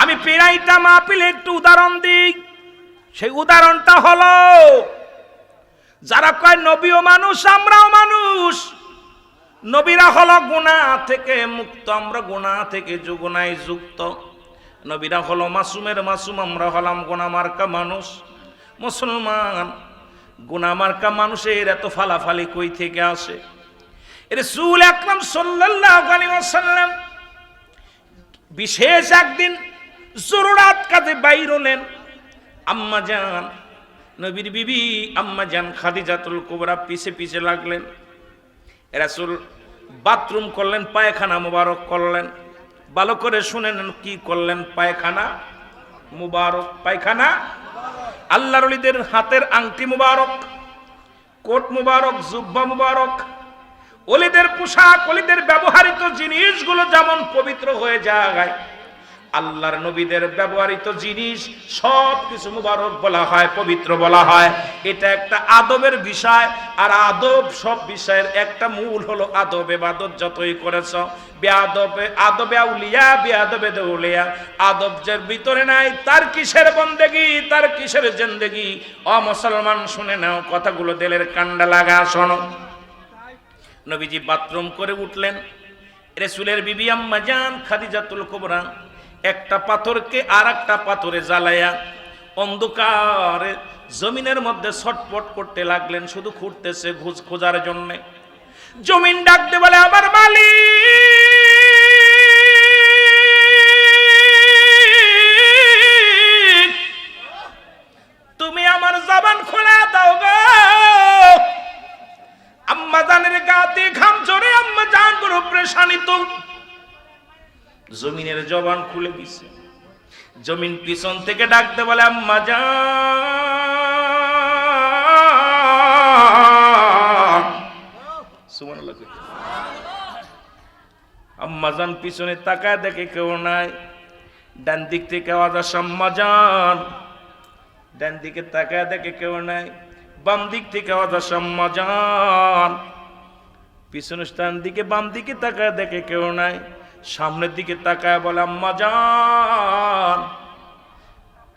আমি পেরাইটা মাহফিলে একটু উদাহরণ দিই। সেই উদাহরণটা হলো, যারা কয়, নবীও মানুষ, আমরাও মানুষ। নবীরা হলো গুণা থেকে মুক্ত, আমরা গুণা থেকে যুগুনায় যুক্ত। নবীরা হলো মাসুমের মাসুম, আমরা হলাম গুণা মার্কা মানুষ। মুসলমান গুণা মার্কা মানুষের এত ফালাফালি কই থেকে আসে? রসুল আকরাম সাল্লাল্লাহু আলাইহি ওয়াসাল্লাম বিশেষ একদিন জরুরাত কাজে বাইর হলেন। আম্মা যান নবীর বিবি আম্মা যান খাদিজাতুল কুবরা পিছে পিছে লাগলেন। রাসূল বাথরুম করলেন, পায়খানা মুবারক করলেন। ভালো করে শুনে নেন কি করলেন পায়খানা মুবারক। পায়খানা? আল্লাহর ওলিদের হাতের আংটি মুবারক, কোট মুবারক, জুব্বা মুবারক। অলিদের পোশাক, অলিদের ব্যবহারিত জিনিসগুলো যেমন পবিত্র হয়ে যায় আল্লাহর নবীদের ব্যবহৃত জিনিস, সব কিছু মুবারক বলা হয়, পবিত্র বলা হয়। এটা একটা আদবের বিষয়, আর আদব সব বিষয়ের একটা মূল হলো আদব এবাদত যতই করেছ। বেআদবে, আদবে আউলিয়া, বেআদবে দেউলিয়া। আদব যার ভিতরে নাই, তার কিসের বন্দেগি, তার কিসের জিন্দেগি? অমুসলমান শুনে নাও কথাগুলো দেলের কান্ডা লাগা, শোনো। নবীজি বাথরুম করে উঠলেন। রেসুলের বিবি আম্মা জান খাদিজাতুল কুবরা একটা পাথরকে আর একটা পাথরে জ্বালায়া অন্ধকারে জমিনের মধ্যে ছটপট করতে লাগলেন, শুধু খুঁড়তেছে ঘুষ খোঁজার জন্যে। জমিন ডাকতে বলে, আমার মালিক! জমিনের জবান খুলে দিছে। জমিন পিছন থেকে ডাকতে বলে, আম্মা জান। সুবহানাল্লাহ কইতে। আম্মা জান পিছনে তাকায় দেখে কেউ নাই। ডান দিক থেকে আওয়াজ আসে, আম্মা জান। ডান দিকে তাকায় দেখে কেউ নাই। বাম দিক থেকে আওয়াজ আসে, আম্মা জান। পিছনে ডান দিকে বাম দিকে তাকায় দেখে কেউ নাই। সামনের দিকে তাকায় বলে আম্মা জান।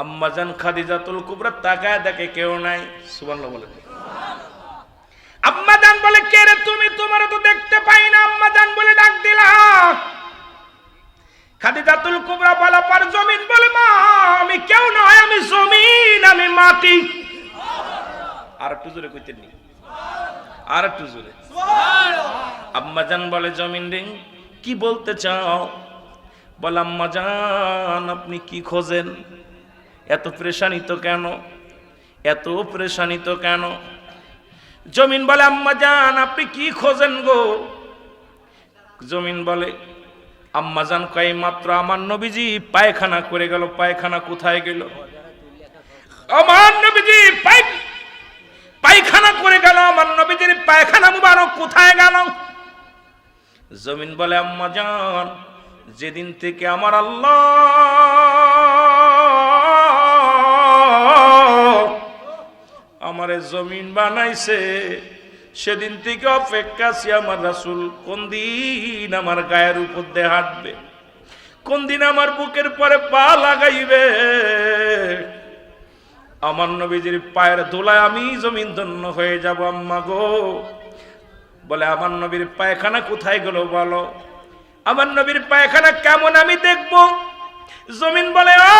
আম্মা জান খাদিজাতুল কুবরা তাকায় দেখে কেউ নাই। সুবহানাল্লাহ বলে। আম্মা বলে কে রে তুমি? তোমার তো দেখতে পাই না। আম্মা বলে ডাক দিলাম খাদিজাতুল কুবরা বলা পর জমিন। বলে মা আমি কেউ নয় আমি জমিন আমি মাটি। আর একটু জোরে কইতেন নি। আর একটু জোরে। আম্মা জান বলে জমিন রিং কি বলতে চাও? বলে, আম্মা জান, আপনি কি খোঁজেন? এত প্রেশানিত কেন? এত প্রেশানিত কেন? জমিন বলে, আম্মা জান, আপনি কি খোঁজেন গো? জমিন বলে, আম্মা জান কয়, মাত্র আমার নবীজি পায়খানা করে গেল, পায়খানা কোথায় গেল? আমার নবীজি পায়খানা করে গেল, আমার নবীজির পায়খানা মুবারক কোথায় গেল? জমিন বলে, আম্মা জান, যেদিন থেকে আমার আল্লাহ আমারে জমিন বানাইছে, সেদিন থেকে অপেক্ষা আছি আমার রাসুল, কোন দিন আমার গায়ের উপর দিয়ে হাঁটবে, কোন দিন আমার বুকের পরে পা লাগাইবে? আমার নবীজির পায়ের দোলায় আমি জমিন ধন্য হয়ে যাব, আম্মা গো। বলে, আমার নবীর পায়খানা কোথায় গেল বলো? আমার নবীর পায়খানা কেমন আমি দেখব? জমিন বলে, ও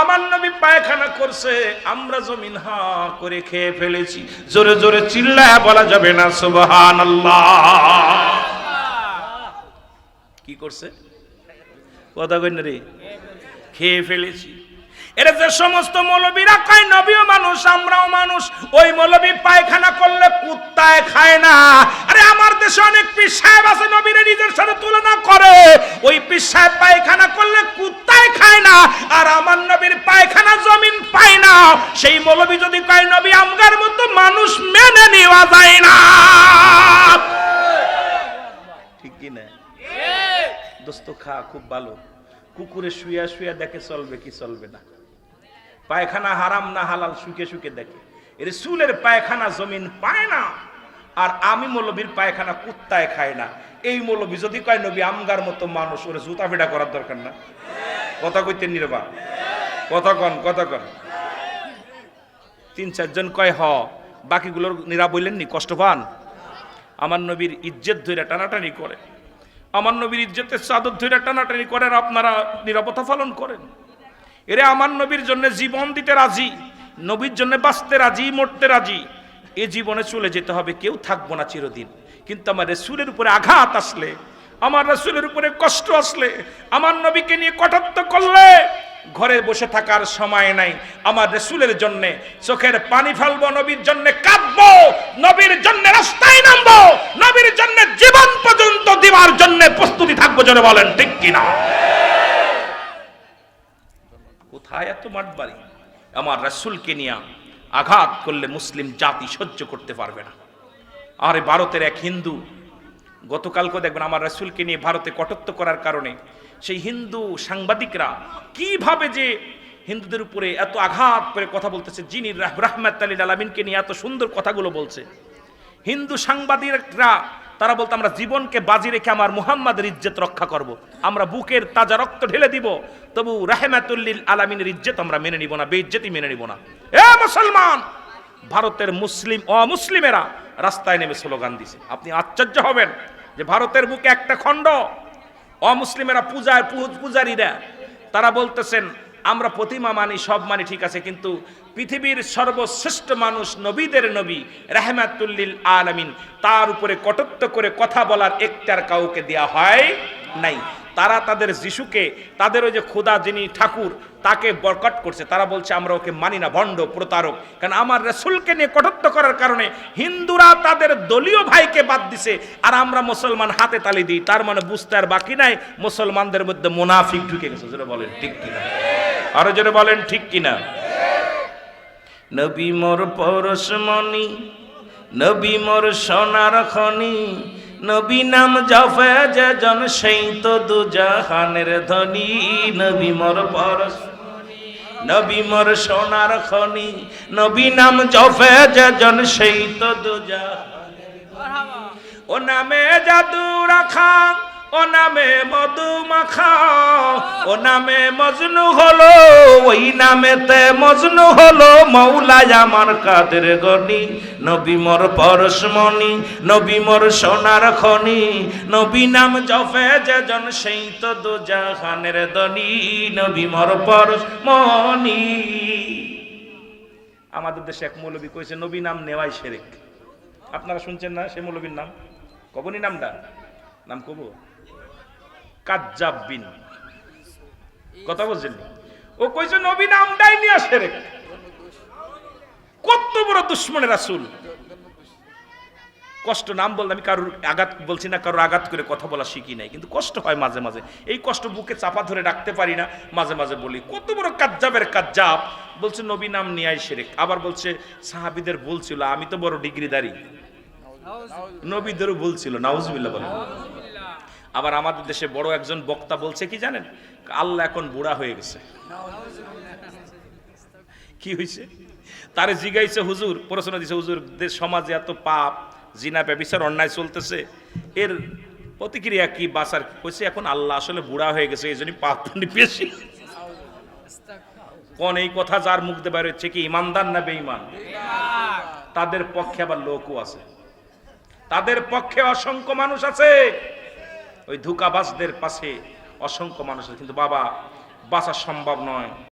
আমার নবী পায়খানা করছে, আমরা জমিন হা করে খেয়ে ফেলেছি। জোরে জোরে চিল্লায় বলা যাবে না সুবহান কি করছে? কথা কই রে, খেয়ে ফেলেছি। এরা যে সমস্ত মৌলবীরা কয়, নবীও মানুষ, আমরাও মানুষ। ওই মৌলবী পায়খানা করলে কুত্তায় খায় না। আরে আমার দেশে অনেক পীর সাহেব আছে, নবীরে নিজের সাথে তুলনা করে। ওই পীর সাহেব পায়খানা করলে কুত্তায় খায় না, আর আমার নবীর পায়খানা জমিন পায় না। সেই মৌলবী যদি কয়, নবী, আমগার মতো মানুষ মেনে নেওয়া যায় না। ঠিক কি না? দোস্ত, খা, খুব ভালো। কুকুরে শুয়া শুয়া দেখে চলবে কি চলবে না। পায়খানা হারাম না হালাল শুকে শুকে দেখে। এর চুলের পায়খানা জমিন পায় না, আর আমি মৌলবীর পায়খানা কুত্তায় খায় না। এই মৌলবী যদি কয়, নবী, আমগার মতো মানুষ, ওরে জুতা ফেটা করার দরকার না? কথা কইতেন নিরবা কথা কন কথা কন। তিন চারজন কয়, হ, বাকিগুলোর নিরা বললেননি কষ্ট পান? আমার নবীর ইজ্জত ধরে টানাটানি করে। আমার নবীর ইজ্জতের চাদর ধরে টানাটানি করেন আপনারা নিরাপত্তা পালন করেন। এরে আমার নবীর জন্য জীবন দিতে রাজি, নবীর জন্য বাঁচতে রাজি, মরতে রাজি, এ জীবনে চলে যেতে হবে, কেউ থাকব না চিরদিন। কিন্তু আমার রসুলের উপরে আঘাত আসলে, আমার রসুলের উপরে কষ্ট আসলে, আমার নবীকে নিয়ে কটাত্ত করলে, ঘরে বসে থাকার সময় নাই, আমার রেসুলের জন্যে চোখের পানি ফেলব, নবীর জন্য কাঁদবো, নবীর জন্য রাস্তায় নামবো, নবীর জন্য জীবন পর্যন্ত দেওয়ার জন্য প্রস্তুতি থাকব জন্য বলেন, ঠিক কিনা? মাঠ বাড়ি। আমার রাসুলকে নিয়ে আঘাত করলে মুসলিম জাতি সহ্য করতে পারবে না। আরে ভারতের এক হিন্দু গতকালকে দেখবেন আমার রাসুলকে নিয়ে ভারতে কটত্ব করার কারণে সেই হিন্দু সাংবাদিকরা কীভাবে যে হিন্দুদের উপরে এত আঘাত করে কথা বলতেছে, যিনি রাহ- রাহমাত আলী আলামিনকে নিয়ে এত সুন্দর কথাগুলো বলছে। হিন্দু সাংবাদিকরা তারা বলতো, আমরা জীবনকে বাজি রেখে আমার মুহাম্মাদের ইজ্জত রক্ষা করব। আমরা বুকের তাজা রক্ত ঢেলে দিব। তবু রাহেমাতুল্লিল আলামিনের ইজ্জত আমরা মেনে নিব না বেইজ্জতই মেনে নিব না। এ মুসলমান! ভারতের মুসলিম, অমুসলিমেরা রাস্তায় নেমে স্লোগান দিছে। আপনি আশ্চর্য হবেন যে ভারতের বুকে একটা খণ্ড। অমুসলিমেরা পূজার পূজারীরা, তারা বলতেছেন আমরা প্রতিমা মানি, সব মানি, ঠিক আছে, কিন্তু পৃথিবীর সর্বশ্রেষ্ঠ মানুষ নবীদের নবী, রাহমাতুল্লিল আলামিন। তার উপরে কটত্ব করে কথা বলার একটার কাউকে দেয়া হয় নাই। তারা তাদের যিশুকে, তাদের ওই যে খোদা যিনি ঠাকুর, তাকে বরকট করছে। তারা বলছে, আমরা ওকে মানি না, ভণ্ড, প্রতারক। কারণ আমার রসুলকে নিয়ে কটত্ব করার কারণে হিন্দুরা তাদের দলীয় ভাইকে বাদ দিছে, আর আমরা মুসলমান হাতে তালি দিই। তার মানে বুঝতে আর বাকি নাই, মুসলমানদের মধ্যে মুনাফিক ঢুকে গেছে। যেটা বলেন, ঠিক কিনা? আরও যেটা বলেন ঠিক কিনা? নবী মোর পরশমণি নবী মোর সোনার খনি নবী নাম জফে যে জন সেই তো দুজাহানের ধনী। নবী মোর পরশ নবী মোর সোনার খনি নবী নাম জফে যে জন সেই তো দুজাহানের ও নামে জাদু রাখা ও নামে মধু মাখা ও নামে মজনু হলো, ওই নামেতে মজনু হলো মৌলাই আমার কাদের গনি। নবী মোর পরশমণি, নবী মোর সোনার খনি। নবী নাম জফে যে জন সেই তো দুজাহানের দনি নবী মোর পরশমণি। আমাদের দেশে এক মৌলবী কইছে, নবী নাম নেওয়াই সেরেক। আপনারা শুনছেন না সে মৌলবীর নাম? কবনি নামটা? নাম কব কাজ্জাব বিন। কথা বলছেন? ও কইছে, নবী নামটাই নিয়ে আসে রে। কত বড় দুশ্মনের রাসূল। কষ্ট নাম বলতে আমি কারোর আঘাত বলছি না, কারোর আঘাত করে কথা বলা শিখি নাই, কিন্তু কষ্ট হয় মাঝে মাঝে। এই কষ্ট বুকে চাপা ধরে রাখতে পারি না, মাঝে মাঝে বলি, কত বড় কাজ্জাবের কাজ্জাব। বলছে, নবী নাম নিয়াই সেরেক। আবার বলছে, সাহাবিদের বলছিল আমি তো বড় ডিগ্রিদারি। নবীদেরও বলছিল নাউজবিল্লাহ বলে আবার আমাদের দেশে বড় একজন বক্তা বলছে কি জানেন? আল্লাহ এখন বুড়া হয়ে গেছে। কি হয়েছে তারে জিগাইছে হুজুর, প্রশ্ন দিছে, হুজুর সমাজে এত পাপ, জিনা, ব্যবিচার, অন্যায় চলতেছে। এর প্রতিক্রিয়া কি বাসার কইছে, এখন আল্লাহ আসলে বুড়া হয়ে গেছে, এই জন্য পাপ বেশি কোন এই কথা যার মুখ দিয়ে বাইরে হচ্ছে কি, ইমানদার না বেঈমান? তাদের পক্ষে আবার লোকও আছে। তাদের পক্ষে অসংখ্য মানুষ আছে। ওই ধোকাবাজদের পাশে অসংখ্য মানুষ কিন্তু বাবা বাঁচা সম্ভব নয়।